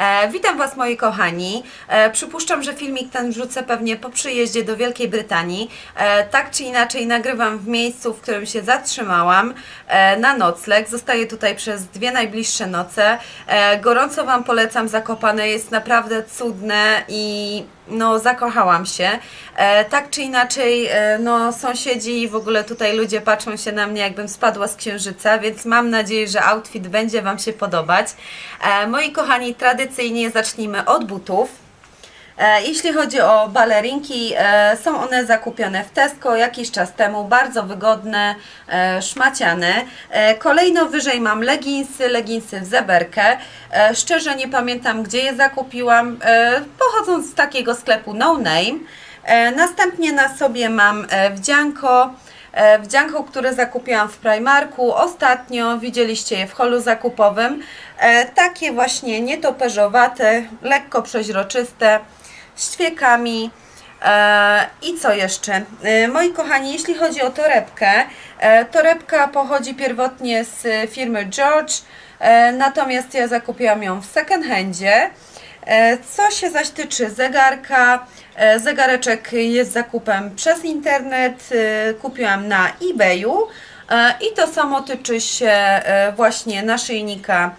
E, witam Was moi kochani. E, przypuszczam, że filmik ten wrzucę pewnie po przyjeździe do Wielkiej Brytanii. E, tak czy inaczej nagrywam w miejscu, w którym się zatrzymałam na nocleg. Zostaję tutaj przez dwie najbliższe noce. Gorąco Wam polecam Zakopane, jest naprawdę cudne i no zakochałam się. E, tak czy inaczej, e, no sąsiedzi i w ogóle tutaj ludzie patrzą się na mnie, jakbym spadła z księżyca, więc mam nadzieję, że outfit będzie Wam się podobać. E, moi kochani, tradycyjnie zacznijmy od butów. E, Jeśli chodzi o balerinki, e, są one zakupione w Tesco jakiś czas temu, bardzo wygodne, e, szmaciane. Kolejno wyżej mam leginsy, leginsy w zeberkę. Szczerze nie pamiętam, gdzie je zakupiłam, e, pochodzą z takiego sklepu No Name. E, Następnie na sobie mam e, wdzianko, e, wdzianko, które zakupiłam w Primarku. Ostatnio widzieliście je w holu zakupowym. Takie właśnie nietoperzowate, lekko przeźroczyste, z ćwiekami. I co jeszcze? Moi kochani, jeśli chodzi o torebkę, torebka pochodzi pierwotnie z firmy George, natomiast ja zakupiłam ją w second handzie. E, Co się zaś tyczy zegarka, e, zegareczek jest zakupem przez internet, e, kupiłam na eBayu i to samo tyczy się właśnie naszyjnika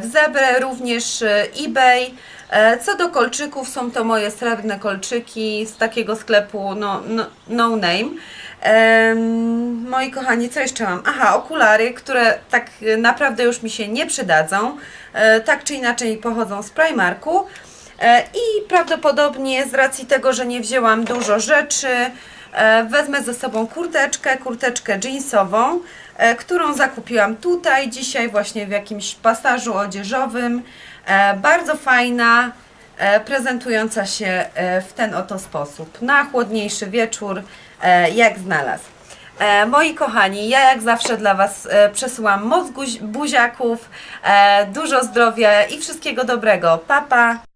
w zebrę, również eBay. E, Co do kolczyków, są to moje srebrne kolczyki z takiego sklepu No, no, no Name. Moi kochani, co jeszcze mam? Aha, okulary, które tak naprawdę już mi się nie przydadzą. E, tak czy inaczej pochodzą z Primarku. E, I prawdopodobnie z racji tego, że nie wzięłam dużo rzeczy, wezmę ze sobą kurteczkę, kurteczkę jeansową, e, którą zakupiłam tutaj dzisiaj właśnie w jakimś pasażu odzieżowym. E, Bardzo fajna, e, prezentująca się e, w ten oto sposób. Na chłodniejszy wieczór, e, jak znalazł. E, moi kochani, ja jak zawsze dla Was e, przesyłam moc buziaków, e, dużo zdrowia i wszystkiego dobrego. Pa, pa!